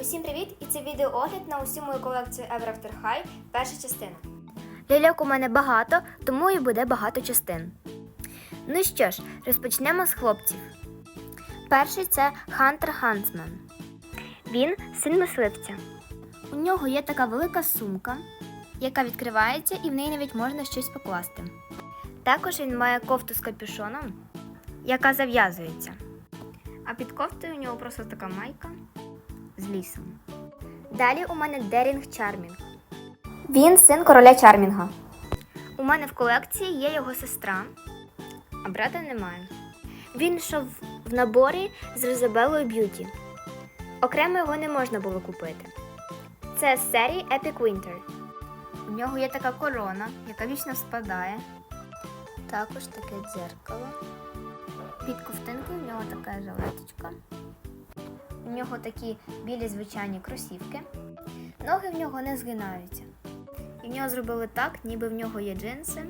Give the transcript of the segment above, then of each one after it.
Усім привіт! І це відеоогляд на усю мою колекцію Ever After High, перша частина. Ляльок у мене багато, тому і буде багато частин. Ну що ж, розпочнемо з хлопців. Перший це Хантер Хансмен. Він син мисливця. У нього є така велика сумка, яка відкривається і в неї навіть можна щось покласти. Також він має кофту з капюшоном, яка зав'язується. А під кофтою у нього просто така майка з лісом. Далі у мене Дерінг Чармінг. Він син короля Чармінга. У мене в колекції є його сестра, а брата немає. Він йшов в наборі з Розабелою Б'юті. Окремо його не можна було купити. Це з серії Epic Winter. У нього є така корона, яка вічно спадає. Також таке дзеркало. Під ковтинкою в нього така жилеточка. У нього такі білі звичайні кросівки. Ноги в нього не згинаються. І в нього зробили так, ніби в нього є джинси.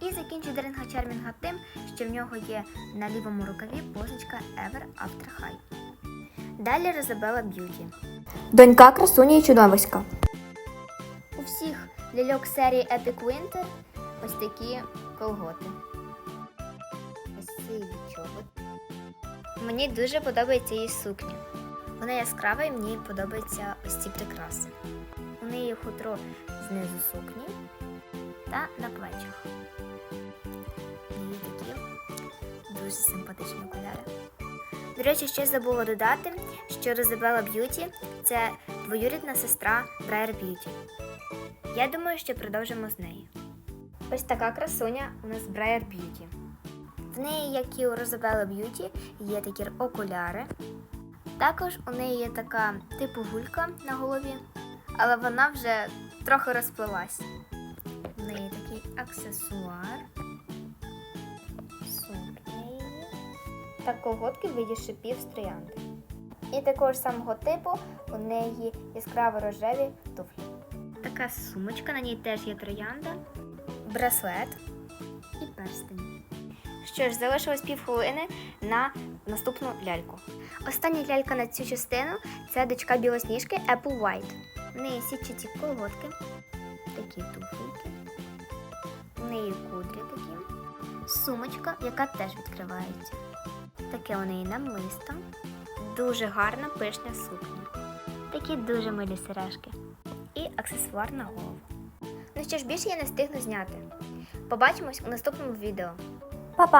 І закінчу Деринга Чармінга тим, що в нього є на лівому рукаві позначка Ever After High. Далі Розабела Б'юті. Донька красуні і чудовиська. У всіх ляльок серії Epic Winter ось такі колготи. Ось цей чобот. Мені дуже подобається її сукня. Вона яскрава і мені подобаються ось ці прикраси. У неї хутро знизу сукні та на плечах. Її такі дуже симпатичні окуляри. До речі, ще забула додати, що Розабела Б'юті це двоюрідна сестра Брайер Б'юті. Я думаю, що продовжимо з неї. Ось така красуня у нас Брайер Б'юті. В неї, як і у Розабела Б'юті, є такі окуляри. Також у неї є така типу гулька на голові, але вона вже трохи розплилась. В неї такий аксесуар. Сукня. Та колготки в виді шипів з троянди. І такого ж самого типу у неї яскраво рожеві туфлі. Така сумочка, на ній теж є троянда, браслет і перстень. Що ж, залишилось півхвилини на наступну ляльку. Остання лялька на цю частину це дочка білосніжки Apple White. В неї сітчаті колготки, такі туфельки, в неї кудрі такі, сумочка, яка теж відкривається. Таке у неї намисто. Дуже гарна пишня сукня. Такі дуже милі сережки. І аксесуар на голову. Ну що ж, більше я не встигну зняти. Побачимось у наступному відео. Па-па!